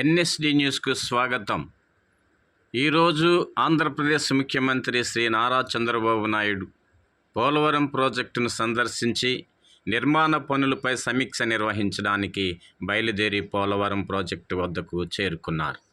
NSD న్యూస్కు స్వాగతం. ఈరోజు ఆంధ్రప్రదేశ్ ముఖ్యమంత్రి శ్రీ నారా చంద్రబాబు నాయుడు పోలవరం ప్రాజెక్టును సందర్శించి నిర్మాణ పనులపై సమీక్ష నిర్వహించడానికి బయలుదేరి పోలవరం ప్రాజెక్టు వద్దకు చేరుకున్నారు.